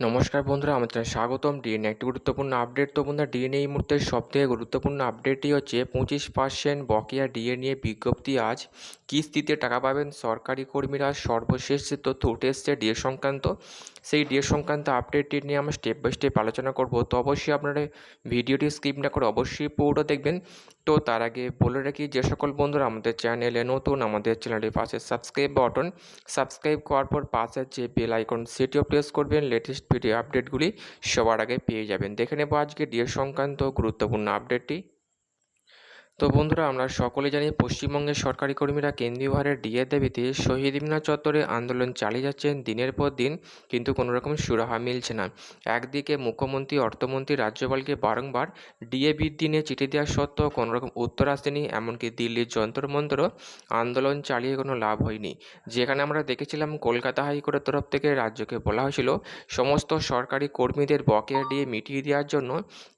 নমস্কার বন্ধুরা, আমাদের স্বাগতম ডিএনএ একটি গুরুত্বপূর্ণ আপডেট তো বন্ধুরা ডিএনএ এই মুহূর্তে সবথেকে গুরুত্বপূর্ণ আপডেটটি হচ্ছে পঁচিশ পার্সেন্ট বকেয়া ডিএ নিয়ে বিজ্ঞপ্তি আজ। কিস্তিতে টাকা পাবেন সরকারি কর্মীরা, সর্বশেষ যে তথ্য উঠে এসছে ডিএ সংক্রান্ত, সেই ডিএ সংক্রান্ত আপডেটটি নিয়ে আমরা স্টেপ বাই স্টেপ আলোচনা করব। তো অবশ্যই আপনারা ভিডিওটি স্কিপ না করে অবশ্যই পুরোটা দেখবেন। তো তার আগে বলে রাখি, যে সকল বন্ধুরা, আমাদের চ্যানেলে নতুন, আমাদের চ্যানেলের পাশে সাবস্ক্রাইব বাটন সাবস্ক্রাইব করার পর পাশে যে বেল আইকন সেটিও প্রেস করবেন। লেটেস্ট ভিডিও আপডেটগুলি সবার আগে পেয়ে যাবেন। দেখে নেব আজকে ডিএ সংক্রান্ত গুরুত্বপূর্ণ আপডেটটি তো বন্ধুরা, আমরা সকলে জানি পশ্চিমবঙ্গের সরকারি কর্মীরা কেন্দ্রীয় ভারের ডিএ দাবিতে শহীদ মিনার চত্বরে আন্দোলন চালিয়ে যাচ্ছেন দিনের পর দিন, কিন্তু কোনো রকম সুরাহা মিলছে না। একদিকে মুখ্যমন্ত্রী, অর্থমন্ত্রী, রাজ্যপালকে বারংবার ডিএ বৃদ্ধি নিয়ে চিঠি দেওয়া সত্ত্বেও কোনো রকম উত্তর আসেনি, এমনকি দিল্লির যন্তর মন্তরও আন্দোলন চালিয়ে কোনো লাভ হয়নি। যেখানে আমরা দেখেছিলাম, কলকাতা হাইকোর্টের তরফ থেকে রাজ্যকে বলা হয়েছিল, সমস্ত সরকারি কর্মীদের বকেয়া ডিএ মিটিয়ে দেওয়ার জন্য,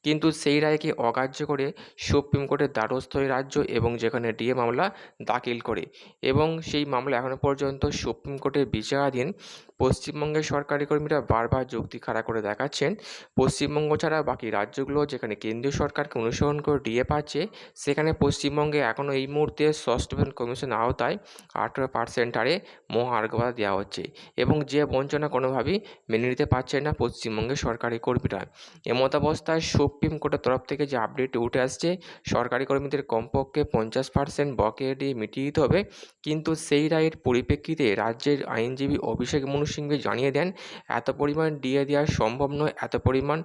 কিন্তু সেই রায়কে অগ্রাহ্য করে সুপ্রিম কোর্টের দ্বারস্থ হয় রাজ্য এবং যেখানে ডিএ মামলা দাখিল করে এবং সেই মামলা এখনও পর্যন্ত সুপ্রিম কোর্টের বিচারাধীন পশ্চিমবঙ্গের সরকারি কর্মীরা বারবার যুক্তি খাড়া করে দেখাচ্ছেন। পশ্চিমবঙ্গ ছাড়া বাকি রাজ্যগুলো যেখানে কেন্দ্রীয় সরকারকে অনুসরণ করে ডিএ পাচ্ছে, সেখানে পশ্চিমবঙ্গে এখনও এই মুহূর্তে ষষ্ঠ বেতন কমিশন আওতায় আঠেরো পার্সেন্ট হারে মহার্ঘভাতা দেওয়া হচ্ছে এবং যে বঞ্চনা কোনোভাবেই মেনে নিতে পারছে না পশ্চিমবঙ্গের সরকারি কর্মীরা। এমতাবস্থায় সুপ্রিম কোর্টের তরফ থেকে যে আপডেট উঠে আসছে, সরকারি কর্মীদের কমপক্ষে পঞ্চাশ পার্সেন্ট বকেয়া দিয়ে মিটিয়ে দিতে হবে, কিন্তু সেই রায়ের পরিপ্রেক্ষিতে রাজ্যের আইনজীবী অভিষেক মনু সিংভি জানিয়ে দেন, এত পরিমাণ ডিএ দেওয়া সম্ভব নয়। এত পরিমাণ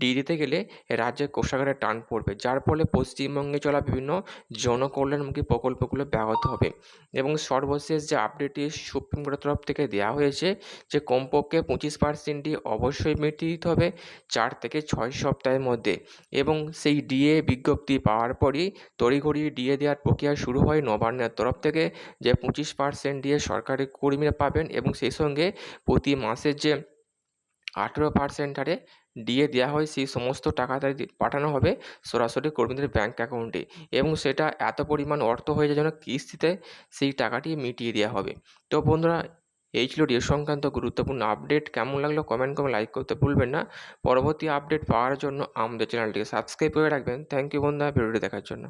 ডি দিতে গেলে রাজ্যের কোষাগারে টান পড়বে। যার ফলে পশ্চিমবঙ্গে চলা বিভিন্ন জনকল্যাণমুখী প্রকল্পগুলো ব্যাহত হবে। এবং সর্বশেষ যে আপডেটটি সুপ্রিম কোর্টের তরফ থেকে দেওয়া হয়েছে যে, কমপক্ষে পঁচিশ পার্সেন্টটি অবশ্যই মিটিয়ে দিতে হবে চার থেকে ছয় সপ্তাহের মধ্যে। এবং সেই ডিএ বিজ্ঞপ্তি পাওয়ার পরই তড়িঘড়ি ডিএ দেওয়ার প্রক্রিয়া শুরু হয় নবান্নের তরফ থেকে যে, পঁচিশ পার্সেন্ট ডিএ সরকারি কর্মীরা পাবেন এবং সেই সঙ্গে প্রতি মাসের যে আঠেরো পার্সেন্ট হারে ডিএ দেওয়া হয়, সেই সমস্ত টাকা তাদের পাঠানো হবে সরাসরি কর্মীদের ব্যাঙ্ক অ্যাকাউন্টে এবং সেটা এত পরিমাণ অর্থ হয়ে যায় যেন কিস্তিতে সেই টাকাটি মিটিয়ে দেওয়া হবে। তো বন্ধুরা, এই ছিল ডিএ সংক্রান্ত গুরুত্বপূর্ণ আপডেট কেমন লাগল কমেন্ট করে লাইক করতে ভুলবেন না। পরবর্তী আপডেট পাওয়ার জন্য আমাদের চ্যানেলটিকে সাবস্ক্রাইব করে রাখবেন। থ্যাংক ইউ বন্ধুরা ভিডিওটি দেখার জন্য।